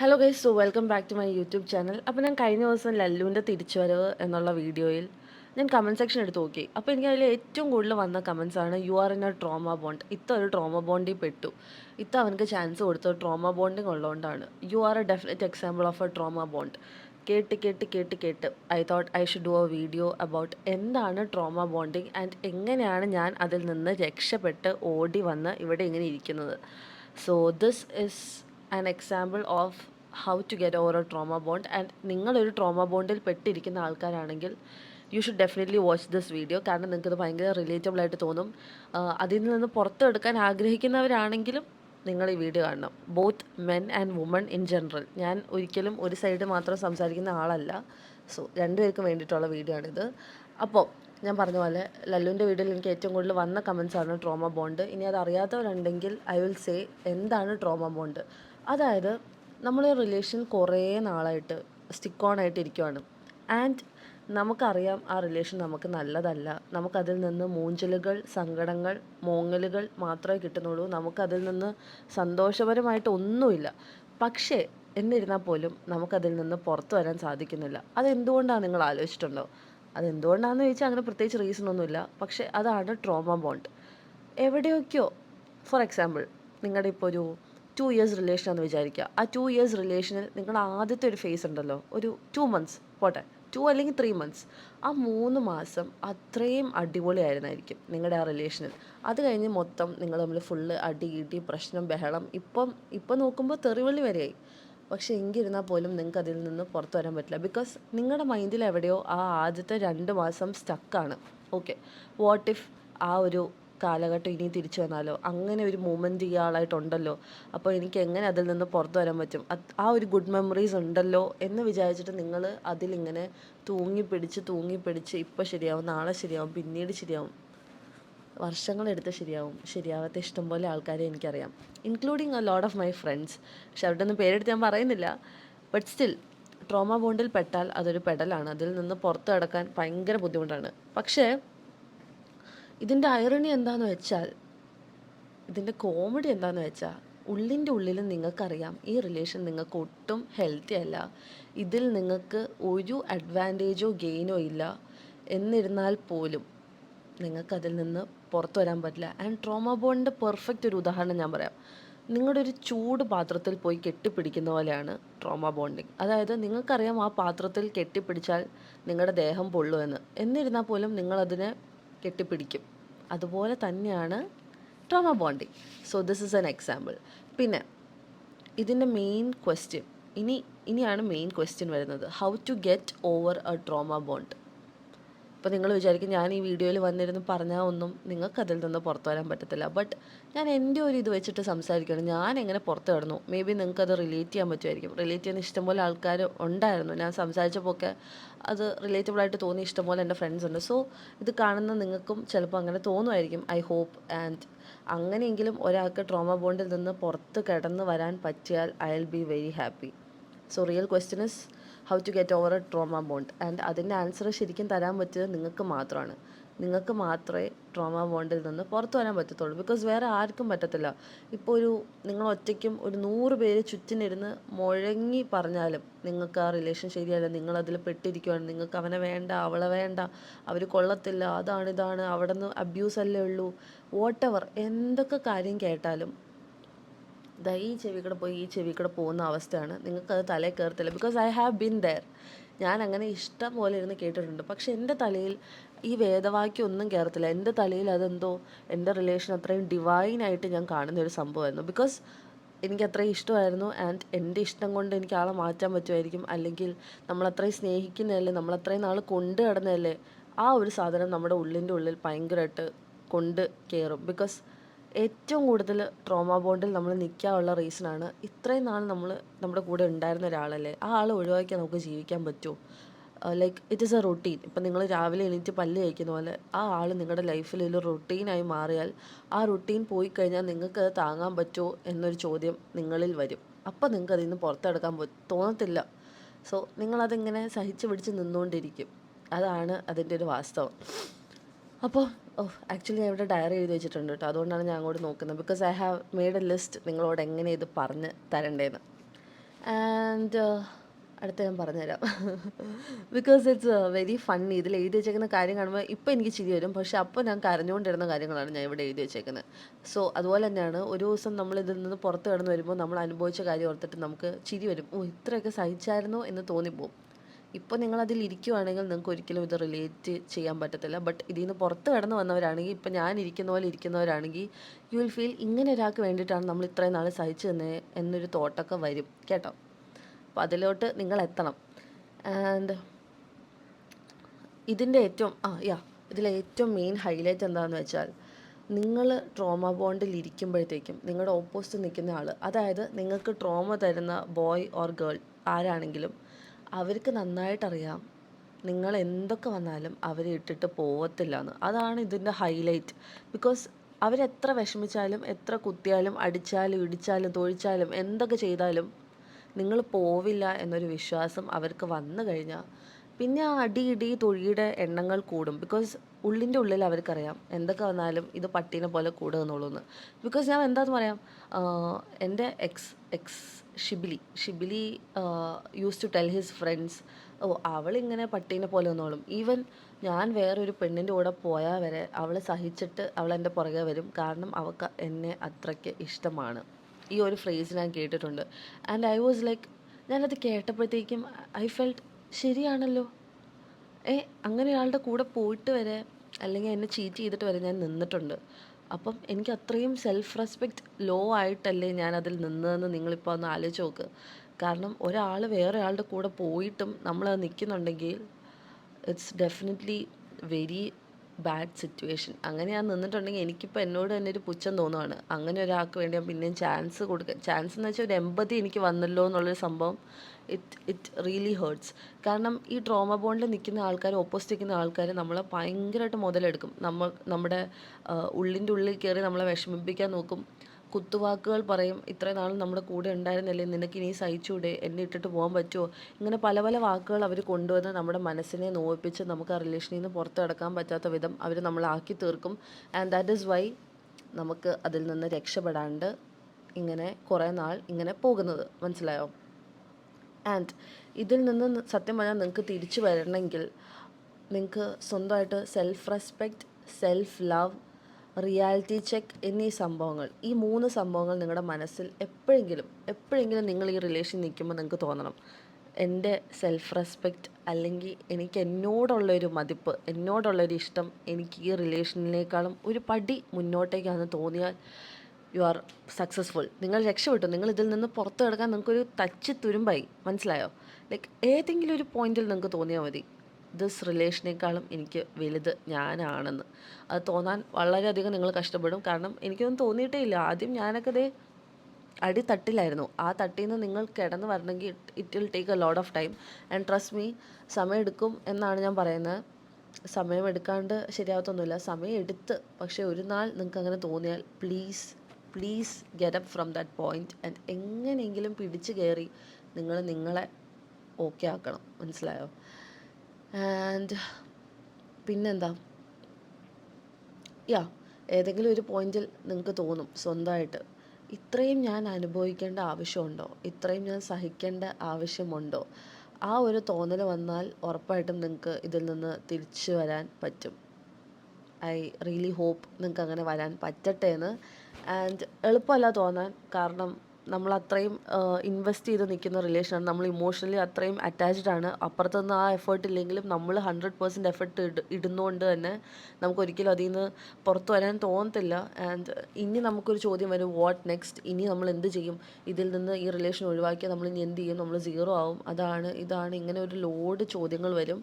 Hello guys so welcome back to my YouTube channel അപ്പോൾ ഞാൻ കഴിഞ്ഞ ദിവസം ലല്ലുവിന്റെ തിരിച്ചുവരവ് എന്നുള്ള വീഡിയോയിൽ ഞാൻ കമന്റ് സെക്ഷൻ എടുത്ത് നോക്കി. അപ്പോൾ എനിക്ക് അതിൽ ഏറ്റവും കൂടുതൽ വന്ന കമൻസ് ആണ് you are in a trauma bond ഇത്ത ഒരു ട്രോമ ബോണ്ടിൽ പെട്ടു. ഇത്ത അവനക്ക് ചാൻസ് കൊടുത്ത ട്രോമ ബോണ്ടിങ് ഉള്ളതുകൊണ്ടാണ് you are a definite example of a trauma bond കേട്ട് കേട്ട് കേട്ട് കേട്ട് I thought I should do a video about എന്താണ് ട്രോമ ബോണ്ടിങ് ആൻഡ് എങ്ങനെയാണ് ഞാൻ അതിൽ നിന്ന് രക്ഷപ്പെട്ട് ഓടി വന്ന് ഇവിടെ ഇങ്ങനെ ഇരിക്കുന്നത്. So this is an example of how to get over a trauma bond and നിങ്ങളൊരു ട്രോമ ബോണ്ടിൽ പെട്ടിരിക്കുന്ന ആൾക്കാരാണെങ്കിൽ you should definitely watch this video കാരണം നിങ്ങൾക്കത് ഭയങ്കര റിലേറ്റബിൾ ആയിട്ട് തോന്നും. അതിൽ നിന്ന് പുറത്തെടുക്കാൻ ആഗ്രഹിക്കുന്നവരാണെങ്കിലും നിങ്ങൾ ഈ വീഡിയോ കാണണം. Both men and women in general ഞാൻ ഒരിക്കലും ഒരു സൈഡ് മാത്രം സംസാരിക്കുന്ന ആളല്ല. സോ രണ്ടുപേർക്കും വേണ്ടിയിട്ടുള്ള വീഡിയോ ആണിത്. അപ്പോൾ ഞാൻ പറഞ്ഞ പോലെ ലല്ലുവിന്റെ വീഡിയോയിൽ എനിക്ക് ഏറ്റവും കൂടുതൽ വന്ന കമൻസ് ആണ് ട്രോമ ബോണ്ട് ഇനി അത് അറിയാത്തവരുണ്ടെങ്കിൽ ഐ വിൽ സേ എന്താണ് ട്രോമ ബോണ്ട് അതായത് നമ്മൾ റിലേഷൻ കുറേ നാളായിട്ട് സ്റ്റിക്ക് ഓൺ ആയിട്ട് ഇരിക്കുവാണ്. ആൻഡ് നമുക്കറിയാം ആ റിലേഷൻ നമുക്ക് നല്ലതല്ല. നമുക്കതിൽ നിന്ന് മൂഞ്ചലുകൾ സങ്കടങ്ങൾ മോങ്ങലുകൾ മാത്രമേ കിട്ടുന്നുള്ളൂ. നമുക്കതിൽ നിന്ന് സന്തോഷപരമായിട്ട് ഒന്നുമില്ല. പക്ഷേ എന്നിരുന്നാൽ പോലും നമുക്കതിൽ നിന്ന് പുറത്തു വരാൻ സാധിക്കുന്നില്ല. അതെന്തുകൊണ്ടാണ് നിങ്ങൾ ആലോചിച്ചിട്ടുണ്ടോ? അതെന്തുകൊണ്ടാണെന്ന് ചോദിച്ചാൽ അങ്ങനെ പ്രത്യേകിച്ച് റീസൺ ഒന്നുമില്ല. പക്ഷേ അതാണ് ട്രോമ ബോണ്ട് എവിടെയൊക്കെയോ ഫോർ എക്സാമ്പിൾ നിങ്ങളുടെ ഇപ്പോൾ ഒരു ടു ഇയേഴ്സ് റിലേഷൻ എന്ന് വിചാരിക്കുക. ആ ടു ഇയേഴ്സ് റിലേഷനിൽ നിങ്ങളുടെ ആദ്യത്തെ ഒരു ഫേസ് ഉണ്ടല്ലോ. ഒരു ടു മന്ത്സ് പോട്ടെ. ടു അല്ലെങ്കിൽ ത്രീ മന്ത്സ് ആ മൂന്ന് മാസം അത്രയും അടിപൊളിയായിരുന്നായിരിക്കും നിങ്ങളുടെ ആ റിലേഷനിൽ അത് കഴിഞ്ഞ് മൊത്തം നിങ്ങൾ തമ്മിൽ ഫുള്ള് അടി ഇടി പ്രശ്നം ബഹളം. ഇപ്പം ഇപ്പം നോക്കുമ്പോൾ തെറിവള്ളി വരെയായി. പക്ഷേ എങ്കിരുന്നാൽ പോലും നിങ്ങൾക്ക് അതിൽ നിന്ന് പുറത്തു വരാൻ പറ്റില്ല. ബിക്കോസ് നിങ്ങളുടെ മൈൻഡിൽ എവിടെയോ ആ ആദ്യത്തെ രണ്ട് മാസം സ്റ്റക്കാണ് ഓക്കെ വാട്ട് ഇഫ് ആ ഒരു കാലഘട്ടം ഇനി തിരിച്ചു വന്നാലോ? അങ്ങനെ ഒരു മൂമെന്റ് ഇയാളായിട്ടുണ്ടല്ലോ. അപ്പോൾ എനിക്ക് എങ്ങനെ അതിൽ നിന്ന് പുറത്തു വരാൻ പറ്റും? ആ ഒരു ഗുഡ് മെമ്മറീസ് ഉണ്ടല്ലോ എന്ന് വിചാരിച്ചിട്ട് നിങ്ങൾ അതിലിങ്ങനെ തൂങ്ങി പിടിച്ച് തൂങ്ങി പിടിച്ച് ഇപ്പോൾ ശരിയാവും നാളെ ശരിയാവും പിന്നീട് ശരിയാവും. വർഷങ്ങളെടുത്ത് ശരിയാവും. ശരിയാവാത്ത ഇഷ്ടംപോലെ ആൾക്കാരെ എനിക്കറിയാം. Including a lot of my friends പക്ഷെ അവരുടെ ഒന്നും പേരെടുത്ത് ഞാൻ പറയുന്നില്ല. ബട്ട് സ്റ്റിൽ ട്രോമ ബോണ്ടിൽ പെട്ടാൽ അതൊരു പെടലാണ്. അതിൽ നിന്ന് പുറത്തു കടക്കാൻ ഭയങ്കര ബുദ്ധിമുട്ടാണ്. പക്ഷേ ഇതിന്റെ ഐറണി എന്താന്ന് വെച്ചാൽ ഇതിന്റെ കോമഡി എന്താന്ന് വെച്ചാൽ ഉള്ളിന്റെ ഉള്ളിൽ നിങ്ങൾക്കറിയാം ഈ റിലേഷൻ നിങ്ങൾക്ക് ഒട്ടും ഹെൽത്തി അല്ല. ഇതിൽ നിങ്ങൾക്ക് ഒരു അഡ്വാന്റേജോ ഗെയിനോ ഇല്ല. എന്നിരുന്നാൽ പോലും നിങ്ങൾക്കതിൽ നിന്ന് പുറത്തു വരാൻ പറ്റില്ല. ആൻഡ് ട്രോമ ബോണ്ടിന്റെ പെർഫെക്റ്റ് ഒരു ഉദാഹരണം ഞാൻ പറയാം. നിങ്ങളുടെ ഒരു ചൂട് പാത്രത്തിൽ പോയി കെട്ടിപ്പിടിക്കുന്ന പോലെയാണ് ട്രോമ ബോണ്ടിങ് അതായത് നിങ്ങൾക്കറിയാം ആ പാത്രത്തിൽ കെട്ടിപ്പിടിച്ചാൽ നിങ്ങളുടെ ദേഹം പൊള്ളുമെന്ന്. എന്നിരുന്നാൽ പോലും നിങ്ങളതിനെ കെട്ടിപ്പിടിക്കും. അതുപോലെ തന്നെയാണ് trauma bonding so this is an example പിന്നെ ഇതിന്റെ മെയിൻ ക്വസ്റ്റ്യൻ ഇനി ഇനിയാണ് മെയിൻ ക്വസ്റ്റ്യൻ വരുന്നത്. How to get over a trauma bond ഇപ്പോൾ നിങ്ങൾ വിചാരിക്കും ഞാൻ ഈ വീഡിയോയിൽ വന്നിരുന്ന് പറഞ്ഞാൽ ഒന്നും നിങ്ങൾക്ക് അതിൽ നിന്ന് പുറത്തു വരാൻ പറ്റത്തില്ല. ബട്ട് ഞാൻ എന്റെ ഒരു ഇത് വെച്ചിട്ട് സംസാരിക്കുകയാണ്. ഞാൻ എങ്ങനെ പുറത്തു കിടന്നു? മേ ബി നിങ്ങൾക്കത് റിലേറ്റ് ചെയ്യാൻ പറ്റുമായിരിക്കും. റിലേറ്റ് ചെയ്യുന്ന ഇഷ്ടംപോലെ ആൾക്കാർ ഉണ്ടായിരുന്നു. ഞാൻ സംസാരിച്ചപ്പോൾ ഒക്കെ അത് റിലേറ്റബിൾ ആയിട്ട് തോന്നി ഇഷ്ടംപോലെ എന്റെ ഫ്രണ്ട്സ് ഉണ്ട്. സോ ഇത് കാണുന്ന നിങ്ങൾക്കും ചിലപ്പോൾ അങ്ങനെ തോന്നുമായിരിക്കും. ഐ ഹോപ്പ് ആൻഡ് അങ്ങനെയെങ്കിലും ഒരാൾക്ക് ട്രോമ ബോണ്ടിൽ നിന്ന് പുറത്ത് കിടന്ന് വരാൻ പറ്റിയാൽ I will be very happy so real question is how to get over a trauma bond and അതിന്റെ ആൻസർ ശരിക്കും തരാൻ പറ്റിയത് നിങ്ങൾക്ക് മാത്രമാണ്. നിങ്ങൾക്ക് മാത്രമേ ട്രോമ ബോണ്ടിൽ നിന്ന് പുറത്തു വരാൻ പറ്റത്തുള്ളൂ. ബിക്കോസ് വേറെ ആർക്കും പറ്റത്തില്ല. ഇപ്പോൾ ഒരു നിങ്ങൾ ഒറ്റയ്ക്കും ഒരു നൂറ് പേര് ചുറ്റിനിരുന്ന് മുഴങ്ങി പറഞ്ഞാലും നിങ്ങൾക്ക് ആ റിലേഷൻ ശരിയല്ല. നിങ്ങളതിൽ പെട്ടിരിക്കുകയാണ് നിങ്ങൾക്ക് അവനെ വേണ്ട അവളെ വേണ്ട അവർ കൊള്ളത്തില്ല അതാണ് ഇതാണ് അവിടെ നിന്ന് അബ്യൂസ് അല്ലേ ഉള്ളൂ. വാട്ട് എവർ എന്തൊക്കെ കാര്യം കേട്ടാലും ദാ ഈ ചെവി കൂടെ പോയി ഈ ചെവി കൂടെ പോകുന്ന അവസ്ഥയാണ്. നിങ്ങൾക്കത് തലയിൽ കയറത്തില്ല. Because I have been there ഞാൻ അങ്ങനെ ഇഷ്ടം പോലെ ഇരുന്ന് കേട്ടിട്ടുണ്ട്. പക്ഷെ എന്റെ തലയിൽ ഈ വേദവാക്യം ഒന്നും കയറത്തില്ല. എന്റെ തലയിൽ അതെന്തോ എന്റെ റിലേഷൻ അത്രയും ഡിവൈനായിട്ട് ഞാൻ കാണുന്ന ഒരു സംഭവമായിരുന്നു. ബിക്കോസ് എനിക്ക് അത്രയും ഇഷ്ടമായിരുന്നു. ആൻഡ് എന്റെ ഇഷ്ടം കൊണ്ട് എനിക്ക് ആളെ മാറ്റാൻ പറ്റുമായിരിക്കും. അല്ലെങ്കിൽ നമ്മളത്രയും സ്നേഹിക്കുന്നതല്ലേ നമ്മളത്രയും നാൾ കൊണ്ട് കിടന്നതല്ലേ ആ ഒരു സാധനം നമ്മുടെ ഉള്ളിന്റെ ഉള്ളിൽ ഭയങ്കരമായിട്ട് കൊണ്ട് കയറും. ബിക്കോസ് ഏറ്റവും കൂടുതൽ ട്രോമ ബോണ്ടിൽ നമ്മൾ നിൽക്കാനുള്ള റീസണാണ് ഇത്രയും നാൾ നമ്മൾ നമ്മുടെ കൂടെ ഉണ്ടായിരുന്ന ഒരാളല്ലേ? ആ ആൾ ഒഴിവാക്കിയാൽ നമുക്ക് ജീവിക്കാൻ പറ്റുമോ? Like it is a routine ഇപ്പം നിങ്ങൾ രാവിലെ എണീറ്റ് പല്ല് കഴിക്കുന്ന പോലെ ആ ആൾ നിങ്ങളുടെ ലൈഫിൽ ഒരു റൊട്ടീനായി മാറിയാൽ ആ റൊട്ടീൻ പോയി കഴിഞ്ഞാൽ നിങ്ങൾക്ക് അത് താങ്ങാൻ പറ്റുമോ എന്നൊരു ചോദ്യം നിങ്ങളിൽ വരും. അപ്പം നിങ്ങൾക്ക് അതിൽ നിന്ന് പുറത്തെടുക്കാൻ തോന്നത്തില്ല. സോ നിങ്ങളതിങ്ങനെ സഹിച്ച് പിടിച്ച് നിന്നുകൊണ്ടിരിക്കും? അതാണ് അതിന്റെ ഒരു വാസ്തവം. അപ്പോൾ ഓ ആക്ച്വലി ഞാൻ ഇവിടെ ഡയറി എഴുതി വെച്ചിട്ടുണ്ട് കേട്ടോ അതുകൊണ്ടാണ് ഞാൻ അങ്ങോട്ട് നോക്കുന്നത്. Because I have made a list നിങ്ങളോട് എങ്ങനെ ഇത് പറഞ്ഞ് തരണ്ടേന്ന്. ആൻഡ് അടുത്ത ഞാൻ പറഞ്ഞുതരാം. ബിക്കോസ് ഇറ്റ്സ് വെരി ഫണ്ണി ഇതിൽ എഴുതി വെച്ചേക്കുന്ന കാര്യം കാണുമ്പോൾ ഇപ്പോൾ എനിക്ക് ചിരി വരും. പക്ഷെ അപ്പോൾ ഞാൻ കരഞ്ഞുകൊണ്ടിരുന്ന കാര്യങ്ങളാണ് ഞാൻ ഇവിടെ എഴുതി വെച്ചേക്കുന്നത്. സോ അതുപോലെ തന്നെയാണ് ഒരു ദിവസം നമ്മൾ ഇതിൽ നിന്ന് പുറത്ത് കടന്ന് വരുമ്പോൾ നമ്മൾ അനുഭവിച്ച കാര്യം ഓർത്തിട്ട് നമുക്ക് ചിരി വരും. ഓ ഇത്രയൊക്കെ സഹിച്ചായിരുന്നോ എന്ന് തോന്നിപ്പോവും. ഇപ്പോൾ നിങ്ങളതിൽ ഇരിക്കുവാണെങ്കിൽ നിങ്ങൾക്ക് ഒരിക്കലും ഇത് റിലേറ്റ് ചെയ്യാൻ പറ്റത്തില്ല. ബട്ട് ഇതിൽ നിന്ന് പുറത്ത് കടന്ന് വന്നവരാണെങ്കിൽ ഇപ്പോൾ ഞാൻ ഇരിക്കുന്ന പോലെ ഇരിക്കുന്നവരാണെങ്കിൽ യു വിൽ ഫീൽ ഇങ്ങനെ ഒരാൾക്ക് വേണ്ടിയിട്ടാണ് നമ്മൾ ഇത്രയും നാൾ സഹിച്ചു തന്നെ എന്നൊരു തോട്ടൊക്കെ വരും. കേട്ടോ? അപ്പോൾ അതിലോട്ട് നിങ്ങൾ എത്തണം. ആൻഡ് ഇതിന്റെ ഏറ്റവും ആ യാ ഇതിലെ ഏറ്റവും മെയിൻ ഹൈലൈറ്റ് എന്താണെന്ന് വെച്ചാൽ നിങ്ങൾ ട്രോമ ബോണ്ടിൽ ഇരിക്കുമ്പോഴത്തേക്കും നിങ്ങളുടെ ഓപ്പോസിറ്റ് നിൽക്കുന്ന ആൾ അതായത് നിങ്ങൾക്ക് ട്രോമ തരുന്ന ബോയ് ഓർ ഗേൾ ആരാണെങ്കിലും അവർക്ക് നന്നായിട്ടറിയാം നിങ്ങൾ എന്തൊക്കെ വന്നാലും അവരെ ഇട്ടിട്ട് പോവത്തില്ല എന്ന് അതാണ് ഇതിന്റെ ഹൈലൈറ്റ് ബിക്കോസ് അവരെത്ര വിഷമിച്ചാലും എത്ര കുത്തിയാലും അടിച്ചാലും ഇടിച്ചാലും തൊഴിച്ചാലും എന്തൊക്കെ ചെയ്താലും നിങ്ങൾ പോവില്ല എന്നൊരു വിശ്വാസം അവർക്ക് വന്നു കഴിഞ്ഞാൽ പിന്നെ ആ അടി ഇടി തൊഴിയുടെ എണ്ണങ്ങൾ കൂടും. ബിക്കോസ് ഉള്ളിന്റെ ഉള്ളിൽ അവർക്കറിയാം എന്തൊക്കെ വന്നാലും ഇത് പട്ടീനെ പോലെ കൂടുമെന്നുള്ളൂ എന്ന് ബിക്കോസ് ഞാൻ എന്താന്ന് പറയാം? എന്റെ ex ex Shibili. Shibili use to tell his friends ഓ അവളിങ്ങനെ പട്ടീനെ പോലെ ഒന്നോളും ഈവൻ ഞാൻ വേറൊരു പെണ്ണിന്റെ കൂടെ പോയാൽ വരെ അവൾ സഹിച്ചിട്ട് അവൾ എന്റെ പുറകെ വരും. കാരണം അവൾക്ക് എന്നെ അത്രയ്ക്ക് ഇഷ്ടമാണ്. ഈ ഒരു ഫ്രേസ് ഞാൻ കേട്ടിട്ടുണ്ട്. ആൻഡ് ഐ വാസ് ലൈക്ക് ഞാനത് കേട്ടപ്പോഴത്തേക്കും ഐ ഫെൽറ്റ് ശരിയാണല്ലോ. ഏ അങ്ങനെ ഒരാളുടെ കൂടെ പോയിട്ട് വരെ അല്ലെങ്കിൽ എന്നെ ചീറ്റ് ചെയ്തിട്ട് വരെ ഞാൻ നിന്നിട്ടുണ്ട്. അപ്പം എനിക്ക് അത്രയും സെൽഫ് റെസ്പെക്റ്റ് ലോ ആയിട്ടല്ലേ ഞാൻ അതിൽ നിന്നതെന്ന് നിങ്ങളിപ്പോൾ ഒന്ന് ആലോചിച്ച് നോക്ക്. കാരണം ഒരാൾ വേറെ ആളുടെ കൂടെ പോയിട്ടും നമ്മൾ നിൽക്കുന്നുണ്ടെങ്കിൽ it's definitely very bad situation അങ്ങനെ ഞാൻ നിന്നിട്ടുണ്ടെങ്കിൽ എനിക്കിപ്പോൾ എന്നോട് തന്നെ ഒരു പുച്ഛം തോന്നുവാണ്. അങ്ങനെ ഒരാൾക്ക് വേണ്ടി ഞാൻ പിന്നെയും ചാൻസ് കൊടുക്കുക ചാൻസ് എന്ന് വെച്ചാൽ ഒരു എമ്പതി എനിക്ക് വന്നല്ലോ എന്നുള്ളൊരു സംഭവം. ഇറ്റ് ഇറ്റ് റിയലി ഹേർട്സ് കാരണം ഈ ട്രോമ ബോണ്ടിൽ നിൽക്കുന്ന ആൾക്കാർ ഓപ്പോസിറ്റ് നിൽക്കുന്ന ആൾക്കാർ നമ്മളെ ഭയങ്കരമായിട്ട് മുതലെടുക്കും. നമ്മൾ നമ്മുടെ ഉള്ളിന്റെ ഉള്ളിൽ കയറി നമ്മളെ വിഷമിപ്പിക്കാൻ നോക്കും. കുത്തുവാക്കുകൾ പറയും ഇത്രയും നാൾ നമ്മുടെ കൂടെ ഉണ്ടായിരുന്നല്ലേ? നിനക്ക് ഇനി സഹിച്ചൂടെ? എന്നെ ഇട്ടിട്ട് പോകാൻ പറ്റുമോ? ഇങ്ങനെ പല പല വാക്കുകൾ അവർ കൊണ്ടുവന്ന് നമ്മുടെ മനസ്സിനെ നോവിപ്പിച്ച് നമുക്ക് ആ റിലേഷനിൽ നിന്ന് പുറത്ത് കിടക്കാൻ പറ്റാത്ത വിധം അവർ നമ്മളാക്കി തീർക്കും. ആൻഡ് ദാറ്റ് ഈസ് വൈ നമുക്ക് അതിൽ നിന്ന് രക്ഷപ്പെടാണ്ട് ഇങ്ങനെ കുറേ നാൾ ഇങ്ങനെ പോകുന്നത്. മനസ്സിലായോ? ആൻഡ് ഇതിൽ നിന്ന് സത്യം പറഞ്ഞാൽ നിങ്ങൾക്ക് തിരിച്ചു വരണമെങ്കിൽ നിങ്ങൾക്ക് സ്വന്തമായിട്ട് self respect self love reality check എന്നീ സംഭവങ്ങൾ ഈ മൂന്ന് സംഭവങ്ങൾ നിങ്ങളുടെ മനസ്സിൽ എപ്പോഴെങ്കിലും എപ്പോഴെങ്കിലും നിങ്ങൾ ഈ റിലേഷൻ നിൽക്കുമ്പോൾ നിങ്ങൾക്ക് തോന്നണം. എന്റെ സെൽഫ് റെസ്പെക്റ്റ് അല്ലെങ്കിൽ എനിക്ക് എന്നോടുള്ളൊരു മതിപ്പ് എന്നോടുള്ളൊരു ഇഷ്ടം എനിക്ക് ഈ റിലേഷനിലേക്കാളും ഒരു പടി മുന്നോട്ടേക്കാണെന്ന് തോന്നിയാൽ യു ആർ സക്സസ്ഫുൾ നിങ്ങൾ രക്ഷപ്പെട്ടു. നിങ്ങൾ ഇതിൽ നിന്ന് പുറത്തു കിടക്കാൻ നിങ്ങൾക്കൊരു തച്ച് തുരുമ്പായി. മനസ്സിലായോ? ലൈക്ക് ഏതെങ്കിലും ഒരു പോയിന്റിൽ നിങ്ങൾക്ക് തോന്നിയാൽ മതി. ദിസ് റിലേഷനേക്കാളും എനിക്ക് വലുത് ഞാനാണെന്ന്. അത് തോന്നാൻ വളരെയധികം നിങ്ങൾ കഷ്ടപ്പെടും. കാരണം എനിക്കൊന്നും തോന്നിയിട്ടേ ഇല്ല ആദ്യം ഞാനൊക്കെ ദേ അടി തട്ടിലായിരുന്നു. ആ തട്ടിൽ നിന്ന് നിങ്ങൾ കിടന്ന് വരണമെങ്കിൽ it will take a load of time and trust me സമയമെടുക്കും എന്നാണ് ഞാൻ പറയുന്നത്. സമയം എടുക്കാണ്ട് ശരിയാവത്തൊന്നുമില്ല. സമയം എടുത്ത് പക്ഷേ ഒരു നാൾ നിങ്ങൾക്ക് അങ്ങനെ തോന്നിയാൽ please please get up from that point and എങ്ങനെയെങ്കിലും പിടിച്ചു കയറി നിങ്ങൾ നിങ്ങളെ ഓക്കെ ആക്കണം. മനസ്സിലായോ? ആൻഡ് പിന്നെന്താ? യാ ഏതെങ്കിലും ഒരു പോയിന്റിൽ നിങ്ങൾക്ക് തോന്നും സ്വന്തമായിട്ട്. ഇത്രയും ഞാൻ അനുഭവിക്കേണ്ട ആവശ്യമുണ്ടോ? ഇത്രയും ഞാൻ സഹിക്കേണ്ട ആവശ്യമുണ്ടോ? ആ ഒരു തോന്നൽ വന്നാൽ ഉറപ്പായിട്ടും നിങ്ങൾക്ക് ഇതിൽ നിന്ന് തിരിച്ചു വരാൻ പറ്റും. ഐ റിയലി ഹോപ്പ് നിങ്ങൾക്ക് അങ്ങനെ വരാൻ പറ്റട്ടെ എന്ന്. ആൻഡ് എളുപ്പമല്ല തോന്നാൻ കാരണം നമ്മൾ അത്രയും ഇൻവെസ്റ്റ് ചെയ്ത് നിൽക്കുന്ന റിലേഷനാണ് നമ്മൾ ഇമോഷണലി അത്രയും അറ്റാച്ച്ഡ് ആണ്. അപ്പുറത്തുനിന്ന് ആ എഫേർട്ട് ഇല്ലെങ്കിലും നമ്മൾ ഹൺഡ്രഡ് പേഴ്സന്റ് എഫേർട്ട് ഇട് ഇടുന്നതുകൊണ്ട് തന്നെ നമുക്ക് ഒരിക്കലും അതിൽ നിന്ന് പുറത്തു വരാൻ തോന്നത്തില്ല. ആൻഡ് ഇനി നമുക്കൊരു ചോദ്യം വരും വാട്ട് നെക്സ്റ്റ് ഇനി നമ്മൾ എന്ത് ചെയ്യും? ഇതിൽ നിന്ന് ഈ റിലേഷൻ ഒഴിവാക്കിയാൽ നമ്മൾ ഇനി എന്ത് ചെയ്യും? നമ്മൾ സീറോ ആവും. അതാണ് ഇതാണ് ഇങ്ങനെ ഒരു ലോഡ് ചോദ്യങ്ങൾ വരും.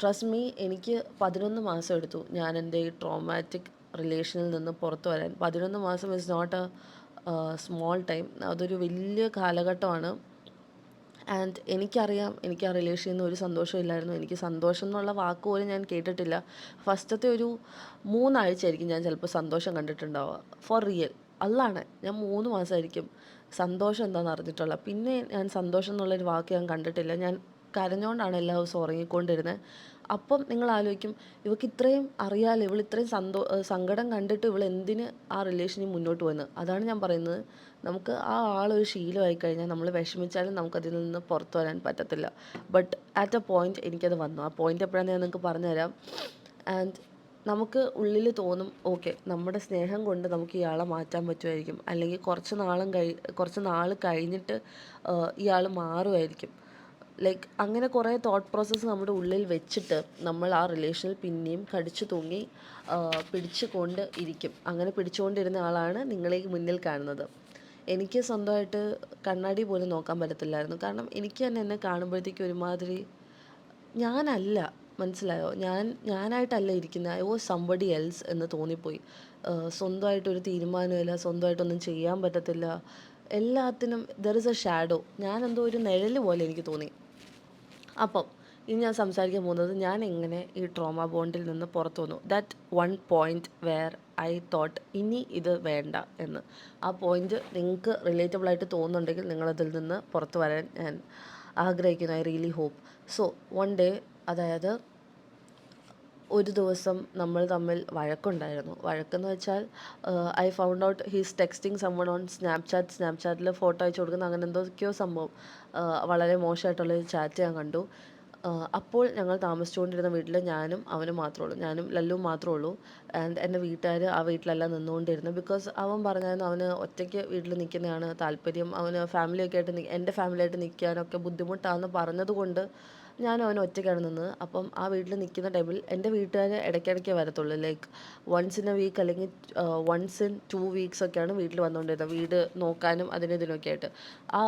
ട്രസ്റ്റ് മീ എനിക്ക് പതിനൊന്ന് മാസം എടുത്തു. ഞാൻ എന്റെ ഈ ട്രോമാറ്റിക് റിലേഷനിൽ നിന്ന് പുറത്തു വരാൻ. പതിനൊന്ന് മാസം is not a small time അതൊരു വലിയ കാലഘട്ടമാണ്. ആൻഡ് എനിക്കറിയാം എനിക്ക് ആ റിലേഷനിൽ നിന്ന് ഒരു സന്തോഷമില്ലായിരുന്നു. എനിക്ക് സന്തോഷം എന്നുള്ള വാക്ക് പോലും ഞാൻ കേട്ടിട്ടില്ല. ഫസ്റ്റത്തെ ഒരു മൂന്നാഴ്ച ആയിരിക്കും ഞാൻ ചിലപ്പോൾ സന്തോഷം കണ്ടിട്ടുണ്ടാവുക. ഫോർ റിയൽ അല്ലാണ് ഞാൻ മൂന്ന് മാസമായിരിക്കും സന്തോഷം എന്താണെന്ന് അറിഞ്ഞിട്ടുള്ള. പിന്നെ ഞാൻ സന്തോഷം എന്നുള്ളൊരു വാക്ക് ഞാൻ കണ്ടിട്ടില്ല. ഞാൻ കരഞ്ഞുകൊണ്ടാണ് എല്ലാ ദിവസവും ഉറങ്ങിക്കൊണ്ടിരുന്നത് അപ്പം നിങ്ങൾ ആലോചിക്കും ഇവൾക്ക് ഇത്രയും അറിയാലോ ഇവൾ ഇത്രയും സന്തോ സങ്കടം കണ്ടിട്ട് ഇവൾ എന്തിന് ആ റിലേഷനിൽ മുന്നോട്ട് പോകുന്നത് അതാണ് ഞാൻ പറയുന്നത്. നമുക്ക് ആ ആളൊരു ശീലമായി കഴിഞ്ഞാൽ നമ്മൾ വിഷമിച്ചാലും നമുക്കതിൽ നിന്ന് പുറത്തു വരാൻ പറ്റത്തില്ല. ബട്ട് ആറ്റ് എ പോയിന്റ് എനിക്കത് വന്നു. ആ പോയിന്റ് എപ്പോഴാണ് ഞാൻ നിങ്ങൾക്ക് പറഞ്ഞുതരാം. ആൻഡ് നമുക്ക് ഉള്ളിൽ തോന്നും ഓക്കെ നമ്മുടെ സ്നേഹം കൊണ്ട് നമുക്ക് ഇയാളെ മാറ്റാൻ പറ്റുമായിരിക്കും. അല്ലെങ്കിൽ കുറച്ച് നാളും കഴി കുറച്ച് നാൾ കഴിഞ്ഞിട്ട് ഇയാൾ മാറുമായിരിക്കും. ലൈക്ക് അങ്ങനെ കുറേ തോട്ട് പ്രോസസ്സ് നമ്മുടെ ഉള്ളിൽ വെച്ചിട്ട് നമ്മൾ ആ റിലേഷനിൽ പിന്നെയും കടിച്ചു തൂങ്ങി പിടിച്ചു കൊണ്ട് ഇരിക്കും. അങ്ങനെ പിടിച്ചുകൊണ്ടിരുന്ന ആളാണ് നിങ്ങളെ മുന്നിൽ കാണുന്നത്. എനിക്ക് സ്വന്തമായിട്ട് കണ്ണാടി പോലും നോക്കാൻ പറ്റത്തില്ലായിരുന്നു. കാരണം എനിക്ക് തന്നെ എന്നെ കാണുമ്പോഴത്തേക്കും ഒരുമാതിരി ഞാനല്ല മനസ്സിലായോ? ഞാൻ ഞാനായിട്ടല്ല ഇരിക്കുന്നത്. ഐ വാസ് സംബഡി എൽസ് എന്ന് തോന്നിപ്പോയി. സ്വന്തമായിട്ടൊരു തീരുമാനമില്ല സ്വന്തമായിട്ടൊന്നും ചെയ്യാൻ പറ്റത്തില്ല. എല്ലാത്തിനും ദർ ഇസ് എ ഷാഡോ ഞാനെന്തോ ഒരു നിഴൽ പോലെ എനിക്ക് തോന്നി. അപ്പം ഇനി ഞാൻ സംസാരിക്കാൻ പോകുന്നത് ഞാൻ എങ്ങനെ ഈ ട്രോമ ബോണ്ടിൽ നിന്ന് പുറത്തു വന്നു? That one point where I thought ഇനി ഇത് വേണ്ട എന്ന്. ആ പോയിന്റ് നിങ്ങൾക്ക് റിലേറ്റബിൾ ആയിട്ട് തോന്നുന്നുണ്ടെങ്കിൽ നിങ്ങളതിൽ നിന്ന് പുറത്തു വരാൻ ഞാൻ ആഗ്രഹിക്കുന്നു. I really hope so one day അതായത് ഒരു ദിവസം നമ്മൾ തമ്മിൽ വഴക്കുണ്ടായിരുന്നു. വഴക്കെന്ന് വെച്ചാൽ I found out he's texting someone on Snapchat സ്നാപ്ചാറ്റിൽ photo അയച്ചു കൊടുക്കുന്ന അങ്ങനെ എന്തൊക്കെയോ സംഭവം. വളരെ മോശമായിട്ടുള്ളൊരു ചാറ്റ് ഞാൻ കണ്ടു. അപ്പോൾ ഞങ്ങൾ താമസിച്ചുകൊണ്ടിരുന്ന വീട്ടിൽ ഞാനും അവനും മാത്രമേ ഉള്ളൂ. ഞാനും ലല്ലുവും മാത്രമേ ഉള്ളൂ. ആൻഡ് എന്റെ വീട്ടുകാർ ആ വീട്ടിലല്ല നിന്നുകൊണ്ടിരുന്നു ബിക്കോസ് അവൻ പറഞ്ഞായിരുന്നു അവന് ഒറ്റയ്ക്ക് വീട്ടിൽ നിൽക്കുന്നതാണ് താല്പര്യം. അവന് ഫാമിലിയൊക്കെ ആയിട്ട് എന്റെ ഫാമിലിയായിട്ട് നിൽക്കാനൊക്കെ ബുദ്ധിമുട്ടാണെന്ന് പറഞ്ഞതുകൊണ്ട് ഞാനും അവനും ഒറ്റയ്ക്കാണ് നിന്നത് അപ്പം ആ വീട്ടിൽ നിൽക്കുന്ന ടൈമിൽ എന്റെ വീട്ടുകാർ ഇടയ്ക്കിടയ്ക്ക് വരത്തുള്ളൂ. Like once in a week അല്ലെങ്കിൽ വൺസ് ഇൻ ടു വീക്സ് ഒക്കെയാണ് വീട്ടിൽ വന്നുകൊണ്ടിരുന്നത്. വീട് നോക്കാനും അതിനും ഇതിനൊക്കെ ആയിട്ട്. ആ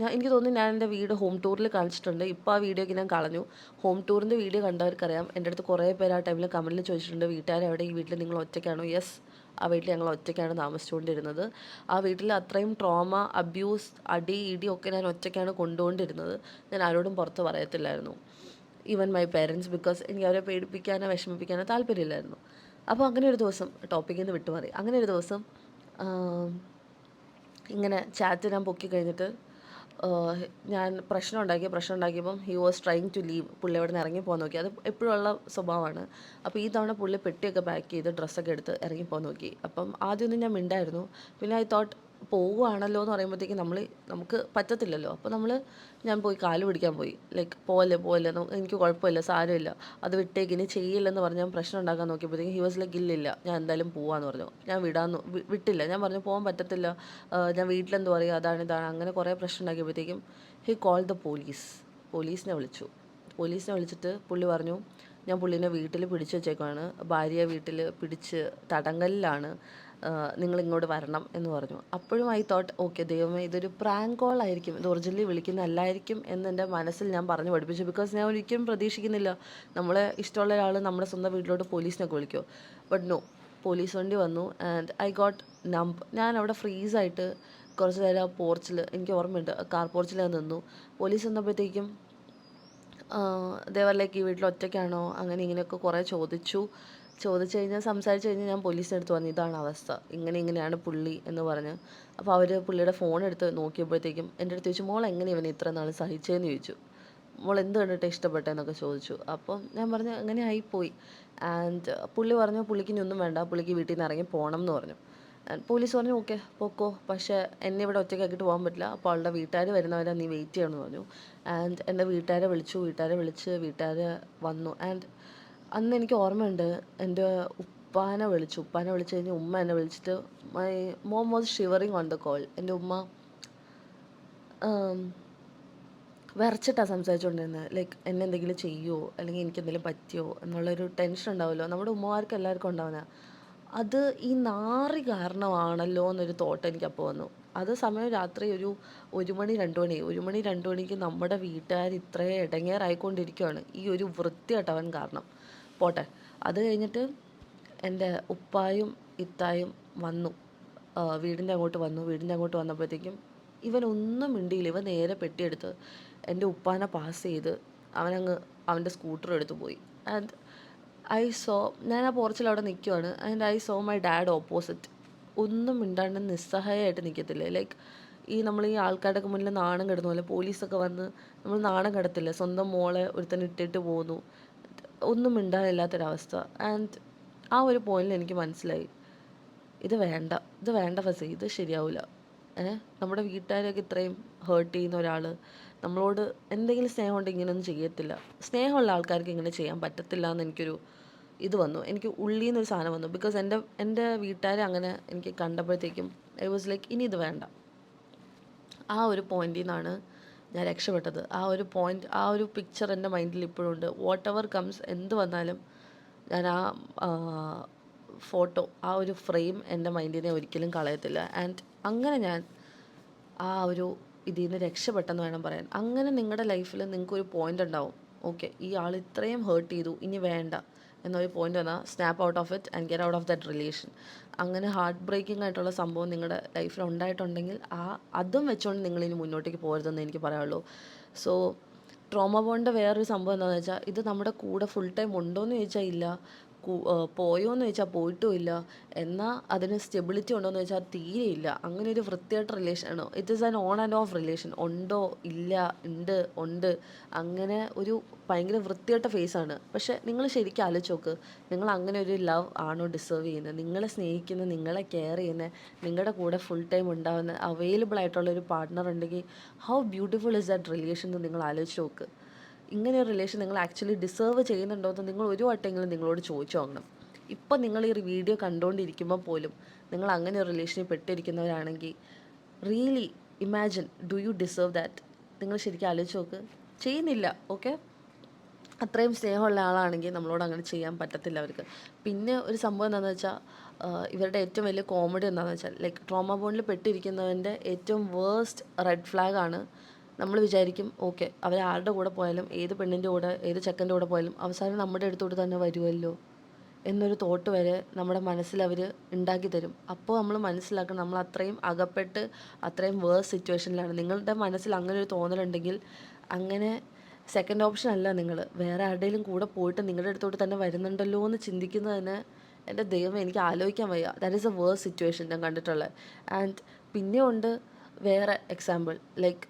ഞാൻ എനിക്ക് തോന്നുന്നു ഞാൻ എന്റെ വീട് ഹോം ടൂറിൽ കാണിച്ചിട്ടുണ്ട്. ഇപ്പോൾ ആ വീഡിയോ ഒക്കെ ഞാൻ കളഞ്ഞു. ഹോം ടൂറിന്റെ വീഡിയോ കണ്ടവർക്കറിയാം. എന്റെ അടുത്ത് കുറേ പേര് ആ ടൈമിൽ കമന്റിൽ ചോദിച്ചിട്ടുണ്ട്. വീട്ടുകാരെവിടെ ഈ വീട്ടിൽ നിങ്ങൾ ഒറ്റയ്ക്കാണോ? യെസ് ആ വീട്ടിൽ ഞങ്ങൾ ഒറ്റയ്ക്കാണ് താമസിച്ചുകൊണ്ടിരുന്നത്. ആ വീട്ടിൽ അത്രയും ട്രോമ അബ്യൂസ് അടി ഇടി ഒക്കെ ഞാൻ ഒറ്റയ്ക്കാണ് കൊണ്ടുകൊണ്ടിരുന്നത്. ഞാൻ ആരോടും പുറത്ത് പറയത്തില്ലായിരുന്നു. ഈവൻ മൈ പേരൻസ് ബിക്കോസ് എനിക്ക് അവരെ പേടിപ്പിക്കാനോ വിഷമിപ്പിക്കാനോ താല്പര്യമില്ലായിരുന്നു. അപ്പോൾ അങ്ങനെ ഒരു ദിവസം ടോപ്പിക്കിൽ നിന്ന് വിട്ടുമാറി. അങ്ങനെ ഒരു ദിവസം ഇങ്ങനെ ചാറ്റ് ഞാൻ പൊക്കി കഴിഞ്ഞിട്ട് ഞാൻ പ്രശ്നം ഉണ്ടാക്കി പ്രശ്നം ഉണ്ടാക്കിയപ്പം he was trying to leave പുള്ളി അവിടെ നിന്ന് ഇറങ്ങി നോക്കി. അത് എപ്പോഴുള്ള സ്വഭാവമാണ്. അപ്പോൾ ഈ തവണ പുള്ളി പെട്ടിയൊക്കെ പാക്ക് ചെയ്ത് ഡ്രസ്സൊക്കെ എടുത്ത് ഇറങ്ങി നോക്കി. അപ്പം ആദ്യമൊന്നും ഞാൻ മിണ്ടായിരുന്നു. പിന്നെ ഐ തോട്ട് പോവുകയാണല്ലോ എന്ന് പറയുമ്പോഴത്തേക്കും നമ്മൾ നമുക്ക് പറ്റത്തില്ലല്ലോ. അപ്പോൾ നമ്മൾ ഞാൻ പോയി കാൽ പിടിക്കാൻ പോയി. ലൈക്ക് പോലെ പോലെ എനിക്ക് കുഴപ്പമില്ല സാരമില്ല. അത് വിട്ടേക്ക് ഇനി ചെയ്യില്ലെന്ന് പറഞ്ഞ് ഞാൻ പ്രശ്നം ഉണ്ടാക്കാൻ നോക്കിയപ്പോഴത്തേക്കും ഹി വാസ് ലൈക്ക് ഇല്ലില്ല ഞാൻ എന്തായാലും പോവാന്ന് പറഞ്ഞു. ഞാൻ വിടാന്ന് വിട്ടില്ല. ഞാൻ പറഞ്ഞു പോകാൻ പറ്റത്തില്ല. ഞാൻ വീട്ടിലെന്ത് പറയുക അതാണ് ഇതാണ്. അങ്ങനെ കുറേ പ്രശ്നം ഉണ്ടാക്കിയപ്പോഴത്തേക്കും ഹി കോൾ ദ പോലീസ് പോലീസിനെ വിളിച്ചു. പോലീസിനെ വിളിച്ചിട്ട് പുള്ളി പറഞ്ഞു ഞാൻ പുള്ളീനെ വീട്ടിൽ പിടിച്ചു വെച്ചേക്കുവാണ്. ഭാര്യയെ വീട്ടിൽ പിടിച്ച് തടങ്കലിലാണ്. നിങ്ങൾ ഇങ്ങോട്ട് വരണം എന്ന് പറഞ്ഞു. അപ്പോഴും ഐ തോട്ട് ഓക്കെ ദൈവമേ ഇതൊരു പ്രാങ്ക് കോൾ ആയിരിക്കും. ഇത് ഒറിജിനലി വിളിക്കുന്നതല്ലായിരിക്കും എന്ന് എന്റെ മനസ്സിൽ ഞാൻ പറഞ്ഞു പഠിപ്പിച്ചു. ബിക്കോസ് ഞാൻ ഒരിക്കലും പ്രതീക്ഷിക്കുന്നില്ല. നമ്മളെ ഇഷ്ടമുള്ള ഒരാൾ നമ്മുടെ സ്വന്തം വീട്ടിലോട്ട് പോലീസിനൊക്കെ വിളിക്കുമോ ബട്ട് നോ പോലീസ് വണ്ടി വന്നു ആൻഡ് ഐ ഗോട്ട് നമ്പ് ഞാൻ അവിടെ ഫ്രീസായിട്ട് കുറച്ച് നേരം പോർച്ചിൽ എനിക്ക് ഓർമ്മയുണ്ട് കാർ പോർച്ചിൽ നിന്നു. പോലീസ് വന്നപ്പോഴത്തേക്കും ദേവറിലേക്ക് ഈ വീട്ടിൽ ഒറ്റയ്ക്കാണോ? അങ്ങനെ ഇങ്ങനെയൊക്കെ കുറേ ചോദിച്ചു. ചോദിച്ചു കഴിഞ്ഞാൽ സംസാരിച്ചു കഴിഞ്ഞാൽ ഞാൻ പോലീസിന്റെ അടുത്ത് പറഞ്ഞു ഇതാണ് അവസ്ഥ. ഇങ്ങനെ ഇങ്ങനെയാണ് പുള്ളി എന്ന് പറഞ്ഞ്. അപ്പോൾ അവർ പുള്ളിയുടെ ഫോൺ എടുത്ത് നോക്കിയപ്പോഴത്തേക്കും എന്റെ അടുത്ത് ചോദിച്ചു മോൾ എങ്ങനെ ഇവനെ ഇത്ര നാൾ സഹിച്ചതെന്ന് ചോദിച്ചു. മോൾ എന്ത് കണ്ടിട്ട് ഇഷ്ടപ്പെട്ടെന്നൊക്കെ ചോദിച്ചു. അപ്പം ഞാൻ പറഞ്ഞു അങ്ങനെ ആയിപ്പോയി. ആൻഡ് പുള്ളി പറഞ്ഞു പുള്ളിക്ക് ഇനി ഒന്നും വേണ്ട. പുള്ളിക്ക് വീട്ടിൽ നിന്ന് ഇറങ്ങി പോകണം എന്ന് പറഞ്ഞു. പോലീസ് പറഞ്ഞു ഓക്കെ പോക്കോ. പക്ഷേ എന്നെ ഇവിടെ ഒറ്റയ്ക്കാക്കിയിട്ട് പോകാൻ പറ്റില്ല. അപ്പോൾ അവളുടെ വീട്ടുകാർ വരുന്നവരെ നീ വെയിറ്റ് ചെയ്യണമെന്ന് പറഞ്ഞു. ആൻഡ് എന്റെ വീട്ടുകാരെ വിളിച്ചു. വീട്ടുകാരെ വിളിച്ച് വീട്ടുകാർ വന്നു. ആൻഡ് അന്ന് എനിക്ക് ഓർമ്മയുണ്ട് എന്റെ ഉപ്പാനെ വിളിച്ചു. ഉപ്പാനെ വിളിച്ചു കഴിഞ്ഞ് ഉമ്മ എന്നെ വിളിച്ചിട്ട് my mom was shivering on the call എന്റെ ഉമ്മ വിറച്ചിട്ടാണ് സംസാരിച്ചുകൊണ്ടിരുന്നത് ലൈക്ക് എന്നെ എന്തെങ്കിലും ചെയ്യുമോ അല്ലെങ്കിൽ എനിക്ക് എന്തെങ്കിലും പറ്റിയോ? എന്നുള്ളൊരു ടെൻഷൻ ഉണ്ടാവുമല്ലോ. നമ്മുടെ ഉമ്മമാർക്ക് എല്ലാവർക്കും ഉണ്ടാവുന്ന. അത് ഈ നാറി കാരണമാണല്ലോ എന്നൊരു തോട്ട് എനിക്കപ്പോൾ വന്നു. അത് സമയം രാത്രി ഒരു ഒരു മണി രണ്ട് മണി. ഒരു മണി രണ്ട് മണിക്ക് നമ്മുടെ വീട്ടുകാർ ഇത്രയും ഇടങ്ങേറായിക്കൊണ്ടിരിക്കുകയാണ് ഈ ഒരു വൃത്തികെട്ടവൻ കാരണം. പോട്ടെ. അത് കഴിഞ്ഞിട്ട് എന്റെ ഉപ്പായും ഇത്തായും വന്നു. വീടിന്റെ അങ്ങോട്ട് വന്നു. വീടിന്റെ അങ്ങോട്ട് വന്നപ്പോഴത്തേക്കും ഇവനൊന്നും മിണ്ടിയില്ല. ഇവൻ നേരെ പെട്ടിയെടുത്ത് എന്റെ ഉപ്പാനെ പാസ് ചെയ്ത് അവനങ്ങ് അവന്റെ സ്കൂട്ടർ എടുത്തു പോയി. ആൻഡ് ഐ സോ ഞാൻ ആ പോർച്ചിൽ അവിടെ നിൽക്കുവാണ് and I saw my dad opposite ഒന്നും മിണ്ടാണ്ട് നിസ്സഹായമായിട്ട് നിൽക്കത്തില്ലേ ലൈക്ക് ഈ നമ്മൾ ഈ ആൾക്കാരുടെ മുന്നിൽ നാണം കിടന്നു പോലെ പോലീസൊക്കെ വന്ന് നമ്മൾ നാണം കിടത്തില്ല. സ്വന്തം മോളെ ഒരുത്തൻ ഇട്ടിട്ട് പോകുന്നു ഒന്നും മിണ്ടാനില്ലാത്തൊരവസ്ഥ. ആൻഡ് ആ ഒരു പോയിന്റിൽ എനിക്ക് മനസ്സിലായി. ഇത് വേണ്ട. ഇത് വേണ്ട ഫസി ഇത് ശരിയാവില്ല ഏഹ് നമ്മുടെ വീട്ടുകാരൊക്കെ ഇത്രയും ഹേർട്ട് ചെയ്യുന്ന ഒരാൾ നമ്മളോട് എന്തെങ്കിലും സ്നേഹം ഉണ്ടെങ്കിൽ ഇങ്ങനെയൊന്നും ചെയ്യത്തില്ല. സ്നേഹമുള്ള ആൾക്കാർക്ക് ഇങ്ങനെ ചെയ്യാൻ പറ്റത്തില്ല എന്ന് എനിക്കൊരു ഇത് വന്നു. എനിക്ക് ഉള്ളിൽ നിന്നൊരു സാധനം വന്നു. ബിക്കോസ് എന്റെ എന്റെ വീട്ടുകാർ അങ്ങനെ എനിക്ക് കണ്ടപ്പോഴത്തേക്കും ഐ വാസ് ലൈക്ക് ഇനി ഇത് വേണ്ട. ആ ഒരു പോയിന്റിൽ നിന്നാണ് ഞാൻ രക്ഷപ്പെട്ടത്. ആ ഒരു പോയിന്റ് ആ ഒരു പിക്ചർ എന്റെ മൈൻഡിൽ ഇപ്പോഴും ഉണ്ട് വാട്ട് എവർ കംസ് എന്ത് വന്നാലും ഞാൻ ആ ഫോട്ടോ ആ ഒരു ഫ്രെയിം എന്റെ മൈൻഡിനെ ഒരിക്കലും കളയത്തില്ല. ആൻഡ് അങ്ങനെ ഞാൻ ആ ഒരു ഇതിൽ നിന്ന് രക്ഷപ്പെട്ടെന്ന് വേണം പറയാൻ. അങ്ങനെ നിങ്ങളുടെ ലൈഫിൽ നിങ്ങൾക്കൊരു പോയിന്റ് ഉണ്ടാവും. ഓക്കെ ഈ ആൾ ഇത്രയും ഹേർട്ട് ചെയ്തു. ഇനി വേണ്ട. എന്നൊരു പോയിന്റ് വന്നാൽ snap out of it and get out of that relation അങ്ങനെ ഹാർട്ട് ബ്രേക്കിംഗ് ആയിട്ടുള്ള സംഭവം നിങ്ങളുടെ ലൈഫിൽ ഉണ്ടായിട്ടുണ്ടെങ്കിൽ ആ അതും വെച്ചുകൊണ്ട് നിങ്ങൾ ഇനി മുന്നോട്ടേക്ക് പോകരുതെന്ന് എനിക്ക് പറയാനുള്ളൂ. സോ ട്രോമ ബോണ്ടിന്റെ വേറൊരു സംഭവം എന്താണെന്ന് വെച്ചാൽ ഇത് നമ്മുടെ കൂടെ ഫുൾ ടൈം ഉണ്ടോ എന്ന് ചോദിച്ചാൽ ഇല്ല. കു- എന്ന് ചോദിച്ചാൽ പോയിട്ടുമില്ല എന്നാൽ അതിന് സ്റ്റെബിലിറ്റി ഉണ്ടോ എന്ന് ചോദിച്ചാൽ തീരെ ഇല്ല. അങ്ങനെ ഒരു വൃത്തിയായിട്ട് റിലേഷൻ ആണ്? It is an on and off relation ഉണ്ടോ? ഇല്ല. ഉണ്ട് ഉണ്ട്. അങ്ങനെ ഒരു ഭയങ്കര വൃത്തിയായിട്ട ഫേസ് ആണ്. പക്ഷെ നിങ്ങൾ ശരിക്കും ആലോചിച്ച് നോക്ക്. നിങ്ങൾ അങ്ങനെ ഒരു ലവ് ആണോ ഡിസേർവ് ചെയ്യുന്നത് നിങ്ങളെ സ്നേഹിക്കുന്ന? നിങ്ങളെ കെയർ ചെയ്യുന്ന? നിങ്ങളുടെ കൂടെ ഫുൾ ടൈം ഉണ്ടാവുന്ന? അവൈലബിൾ ആയിട്ടുള്ള ഒരു പാർട്ട്ണർ ഉണ്ടെങ്കിൽ how beautiful is that relation എന്ന് നിങ്ങൾ ആലോചിച്ച് നോക്ക്. ഇങ്ങനെ ഒരു റിലേഷൻ നിങ്ങൾ ആക്ച്വലി ഡിസേർവ് ചെയ്യുന്നുണ്ടോ എന്ന് നിങ്ങൾ ഒരു വട്ടമെങ്കിലും നിങ്ങളോട് ചോദിച്ചു നോക്കണം. ഇപ്പം നിങ്ങൾ ഈ വീഡിയോ കണ്ടുകൊണ്ടിരിക്കുമ്പോൾ പോലും നിങ്ങൾ അങ്ങനെ ഒരു റിലേഷനിൽ പെട്ടിരിക്കുന്നവരാണെങ്കിൽ really imagine do you deserve that നിങ്ങൾ ശരിക്കും ആലോചിച്ച് നോക്ക്. ചെയ്യുന്നില്ല ഓക്കെ അത്രയും സ്നേഹമുള്ള ആളാണെങ്കിൽ നമ്മളോട് അങ്ങനെ ചെയ്യാൻ പറ്റത്തില്ല അവർക്ക്. പിന്നെ ഒരു സംഭവം എന്താണെന്ന് വെച്ചാൽ ഇവരുടെ ഏറ്റവും വലിയ കോമഡി എന്താണെന്ന് വെച്ചാൽ ലൈക്ക് ട്രോമ ബോണ്ടിൽ പെട്ടിരിക്കുന്നവന്റെ ഏറ്റവും വേഴ്സ്റ്റ് റെഡ് ഫ്ലാഗ് ആണ് നമ്മൾ വിചാരിക്കും ഓക്കെ അവർ ആരുടെ കൂടെ പോയാലും ഏത് പെണ്ണിന്റെ കൂടെ ഏത് ചെക്കന്റെ കൂടെ പോയാലും അവസാനം നമ്മുടെ അടുത്തോട്ട് തന്നെ വരുമല്ലോ എന്നൊരു തോട്ട് വരെ നമ്മുടെ മനസ്സിൽ അവർ ഉണ്ടാക്കി തരും. അപ്പോൾ നമ്മൾ മനസ്സിലാക്കണം നമ്മൾ അത്രയും അകപ്പെട്ട് അത്രയും വേഴ്സ് സിറ്റുവേഷനിലാണ് നിങ്ങളുടെ മനസ്സിൽ അങ്ങനെ ഒരു തോന്നലുണ്ടെങ്കിൽ അങ്ങനെ സെക്കൻഡ് ഓപ്ഷൻ അല്ല നിങ്ങൾ. വേറെ ആരുടെയും കൂടെ പോയിട്ട് നിങ്ങളുടെ അടുത്തോട്ട് തന്നെ വരുന്നുണ്ടല്ലോ എന്ന് ചിന്തിക്കുന്നതിന് എന്റെ ദൈവം എനിക്ക് ആലോചിക്കാൻ വയ്യ. That is a worse situation ഞാൻ കണ്ടിട്ടുള്ളത്. ആൻഡ് പിന്നെ ഉണ്ട് വേറെ എക്സാമ്പിൾ ലൈക്ക്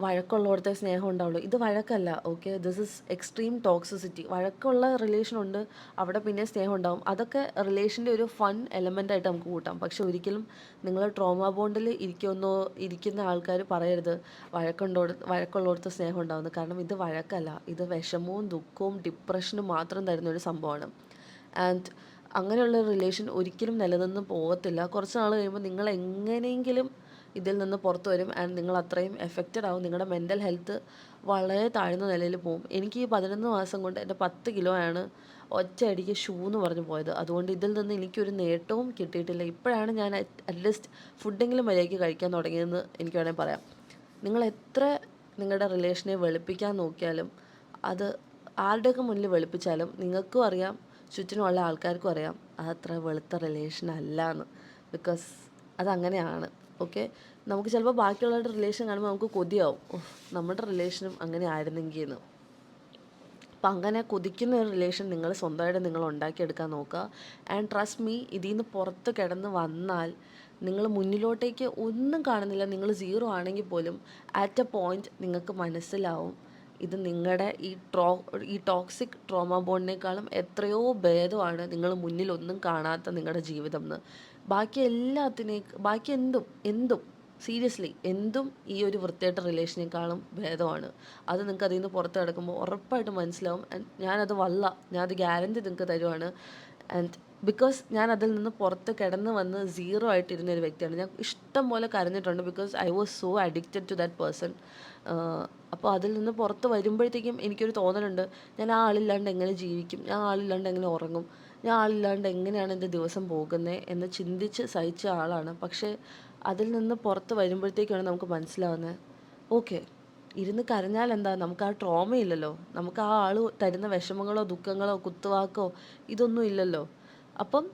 വഴക്കുള്ളിടത്തെ സ്നേഹം ഉണ്ടാവുള്ളൂ. ഇത് വഴക്കല്ല okay this is extreme toxicity വഴക്കുള്ള relation ഉണ്ട് അവിടെ പിന്നെ സ്നേഹം ഉണ്ടാവും. അതൊക്കെ റിലേഷന്റെ ഒരു ഫൺ എലമെന്റ് ആയിട്ട് നമുക്ക് കൂട്ടാം. പക്ഷെ ഒരിക്കലും നിങ്ങൾ ട്രോമ ബോണ്ടിൽ ഇരിക്കുമെന്നോ ഇരിക്കുന്ന ആൾക്കാർ പറയരുത്. വഴക്കുണ്ടോ വഴക്കുള്ളിടത്ത് സ്നേഹം ഉണ്ടാവുന്നു. കാരണം ഇത് വഴക്കല്ല. ഇത് വിഷമവും ദുഃഖവും ഡിപ്രഷനും മാത്രം തരുന്ന ഒരു സംഭവമാണ്. ആൻഡ് അങ്ങനെയുള്ള റിലേഷൻ ഒരിക്കലും നിലനിന്ന് പോകത്തില്ല കുറച്ച് നാൾ കഴിയുമ്പോൾ നിങ്ങൾ എങ്ങനെയെങ്കിലും ഇതിൽ നിന്ന് പുറത്തു വരും ആൻഡ് നിങ്ങൾ അത്രയും എഫക്റ്റഡ് ആവും. നിങ്ങളുടെ മെന്റൽ ഹെൽത്ത് വളരെ താഴ്ന്ന നിലയിൽ പോകും. എനിക്ക് ഈ പതിനൊന്ന് മാസം കൊണ്ട് എന്റെ പത്ത് ആണ് ഒറ്റയടിക്ക് ഷൂ എന്ന് പറഞ്ഞു പോയത്. അതുകൊണ്ട് ഇതിൽ നിന്ന് എനിക്കൊരു നേട്ടവും കിട്ടിയിട്ടില്ല. ഇപ്പോഴാണ് ഞാൻ അറ്റ്ലീസ്റ്റ് ഫുഡെങ്കിലും മര്യാദയ്ക്ക് കഴിക്കാൻ തുടങ്ങിയതെന്ന് എനിക്ക് വേണമെങ്കിൽ പറയാം. നിങ്ങൾ എത്ര നിങ്ങളുടെ റിലേഷനെ വെളുപ്പിക്കാൻ നോക്കിയാലും അത് ആരുടെയൊക്കെ മുന്നിൽ വെളുപ്പിച്ചാലും നിങ്ങൾക്കും അറിയാം ചുറ്റിനുമുള്ള ആൾക്കാർക്കും അറിയാം അതത്ര വെളുത്ത റിലേഷൻ അല്ല എന്ന്. ബിക്കോസ് അതങ്ങനെയാണ് ഓക്കെ? നമുക്ക് ചിലപ്പോൾ ബാക്കിയുള്ളവരുടെ റിലേഷൻ കാണുമ്പോൾ നമുക്ക് കൊതിയാവും. നമ്മുടെ റിലേഷനും അങ്ങനെ ആയിരുന്നെങ്കിൽ എന്ന് അപ്പം അങ്ങനെ കൊതിക്കുന്ന ഒരു റിലേഷൻ നിങ്ങൾ സ്വന്തമായിട്ട് നിങ്ങൾ ഉണ്ടാക്കിയെടുക്കാൻ നോക്കുക ആൻഡ് ട്രസ്റ്റ് മീ ഇതിൽ നിന്ന് പുറത്ത് കിടന്ന് വന്നാൽ നിങ്ങൾ മുന്നിലോട്ടേക്ക് ഒന്നും കാണുന്നില്ല. നിങ്ങൾ സീറോ ആണെങ്കിൽ പോലും ആറ്റ് എ പോയിന്റ് നിങ്ങൾക്ക് മനസ്സിലാവും. ഇത് നിങ്ങളുടെ ഈ ട്രോ ഈ ടോക്സിക് ട്രോമ ബോണ്ടിനേക്കാളും എത്രയോ ഭേദമാണ് നിങ്ങൾ മുന്നിൽ ഒന്നും കാണാത്ത നിങ്ങളുടെ ജീവിതം എന്ന് ബാക്കി എല്ലാത്തിനേ ബാക്കി എന്തും എന്തും സീരിയസ്ലി എന്തും ഈ ഒരു വൃത്തിയായിട്ട റിലേഷനേക്കാളും ഭേദമാണ്. അത് നിങ്ങൾക്ക് അതിൽ നിന്ന് പുറത്ത് കിടക്കുമ്പോൾ ഉറപ്പായിട്ടും മനസ്സിലാവും. ആൻഡ് ഞാനത് വല്ല ഞാനത് ഗ്യാരന്റി നിങ്ങൾക്ക് തരുവാണ്. ആൻഡ് ബിക്കോസ് ഞാൻ അതിൽ നിന്ന് പുറത്ത് കിടന്ന് വന്ന് സീറോ ആയിട്ടിരുന്ന ഒരു വ്യക്തിയാണ്. ഞാൻ ഇഷ്ടം പോലെ കരഞ്ഞിട്ടുണ്ട് because I was so addicted to that person അപ്പോൾ അതിൽ നിന്ന് പുറത്ത് വരുമ്പോഴത്തേക്കും എനിക്കൊരു തോന്നലുണ്ട്. ഞാൻ ആ ആളില്ലാണ്ട് എങ്ങനെ ജീവിക്കും? ഞാൻ ആളില്ലാണ്ട് എങ്ങനെ ഉറങ്ങും? ഞാൻ ആളില്ലാണ്ട് എങ്ങനെയാണ് എന്റെ ദിവസം പോകുന്നത് എന്ന് ചിന്തിച്ച് സഹിച്ച ആളാണ്. പക്ഷേ അതിൽ നിന്ന് പുറത്ത് വരുമ്പോഴത്തേക്കാണ് നമുക്ക് മനസ്സിലാവുന്നത്. ഓക്കെ ഇരുന്ന് കരഞ്ഞാൽ എന്താ? നമുക്ക് ആ ട്രോമ ഇല്ലല്ലോ. നമുക്ക് ആ ആൾ തരുന്ന വിഷമങ്ങളോ ദുഃഖങ്ങളോ കുത്തുവാക്കോ ഇതൊന്നും ഇല്ലല്ലോ. അപ്പം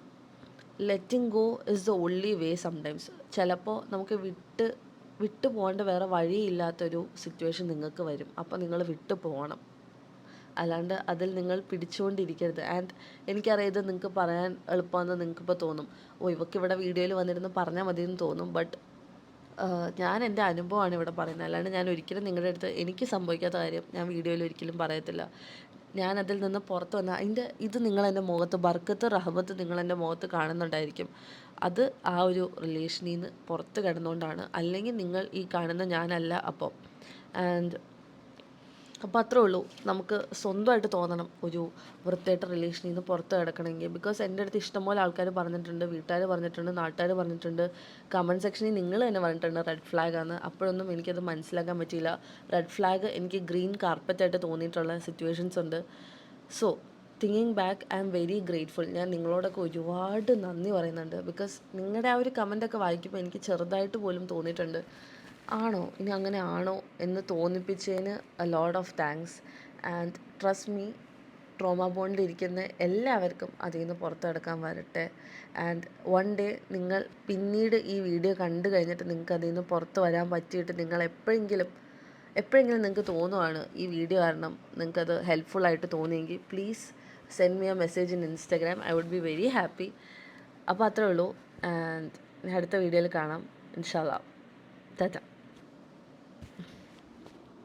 letting go is the only way sometimes ചിലപ്പോൾ നമുക്ക് വിട്ട് വിട്ടു പോകേണ്ട വേറെ വഴിയില്ലാത്തൊരു സിറ്റുവേഷൻ നിങ്ങൾക്ക് വരും. അപ്പോൾ നിങ്ങൾ വിട്ടു പോകണം. അല്ലാണ്ട് അതിൽ നിങ്ങൾ പിടിച്ചുകൊണ്ടിരിക്കരുത്. ആൻഡ് എനിക്കറിയാം ഇത് നിങ്ങൾക്ക് പറയാൻ എളുപ്പമെന്ന് നിങ്ങൾക്കിപ്പോൾ തോന്നും. ഓ ഇവക്ക് ഇവിടെ വീഡിയോയിൽ വന്നിരുന്ന് പറഞ്ഞാൽ മതി എന്ന് തോന്നും ബട്ട് ഞാൻ എന്റെ അനുഭവമാണ് ഇവിടെ പറയുന്നത്. അല്ലാണ്ട് ഞാൻ ഒരിക്കലും നിങ്ങളുടെ അടുത്ത് എനിക്ക് സംഭവിക്കാത്ത കാര്യം ഞാൻ വീഡിയോയിൽ ഒരിക്കലും പറയത്തില്ല. ഞാൻ അതിൽ നിന്ന് പുറത്ത് വന്ന അതിന്റെ ഇത് നിങ്ങൾ നിങ്ങളെന്റെ മുഖത്ത് ബർക്കത്ത് റഹബത്ത് നിങ്ങളെന്റെ മുഖത്ത് കാണുന്നുണ്ടായിരിക്കും. അത് ആ ഒരു റിലേഷനിൽ നിന്ന് പുറത്ത് കിടന്നുകൊണ്ടാണ്. അല്ലെങ്കിൽ നിങ്ങൾ ഈ കാണുന്ന ഞാനല്ല അപ്പം. ആൻഡ് അപ്പോൾ അത്രേ ഉള്ളൂ. നമുക്ക് സ്വന്തമായിട്ട് തോന്നണം ഒരു വൃത്തിയായിട്ട് റിലേഷനിൽ നിന്ന് പുറത്ത് കിടക്കണമെങ്കിൽ. ബിക്കോസ് എന്റെ അടുത്ത് ഇഷ്ടംപോലെ ആൾക്കാർ പറഞ്ഞിട്ടുണ്ട് വീട്ടുകാർ പറഞ്ഞിട്ടുണ്ട് നാട്ടുകാർ പറഞ്ഞിട്ടുണ്ട്. കമന്റ് സെക്ഷനിൽ നിങ്ങൾ തന്നെ പറഞ്ഞിട്ടുണ്ട് റെഡ് ഫ്ലാഗാണ് അപ്പോഴൊന്നും എനിക്കത് മനസ്സിലാക്കാൻ പറ്റിയില്ല. റെഡ് ഫ്ലാഗ് എനിക്ക് ഗ്രീൻ കാർപ്പറ്റായിട്ട് തോന്നിയിട്ടുള്ള സിറ്റുവേഷൻസ് ഉണ്ട്. So thinking back I am very grateful ഞാൻ നിങ്ങളോടൊക്കെ ഒരുപാട് നന്ദി പറയുന്നുണ്ട്. ബിക്കോസ് നിങ്ങളുടെ ആ ഒരു കമന്റൊക്കെ വായിക്കുമ്പോൾ എനിക്ക് ചെറുതായിട്ട് പോലും തോന്നിയിട്ടുണ്ട്. ആണോ? ഇനി അങ്ങനെ ആണോ എന്ന് തോന്നിപ്പിച്ചതിന് a load of thanks and trust me trauma ബോണ്ടിൽ ഇരിക്കുന്ന എല്ലാവർക്കും അതിൽ നിന്ന് പുറത്തെടുക്കാൻ വരട്ടെ. ആൻഡ് വൺ ഡേ നിങ്ങൾ പിന്നീട് ഈ വീഡിയോ കണ്ടു കഴിഞ്ഞിട്ട് നിങ്ങൾക്ക് അതിൽ നിന്ന് പുറത്ത് വരാൻ പറ്റിയിട്ട് നിങ്ങൾ എപ്പോഴെങ്കിലും എപ്പോഴെങ്കിലും നിങ്ങൾക്ക് തോന്നുവാണ് ഈ വീഡിയോ കാരണം നിങ്ങൾക്കത് ഹെൽപ്ഫുള്ളായിട്ട് തോന്നിയെങ്കിൽ please send me a message in Instagram I would be very happy അപ്പോൾ അത്രേ ഉള്ളൂ. ആൻഡ് അടുത്ത വീഡിയോയിൽ കാണാം. ഇൻഷാല്ല ടാറ്റ.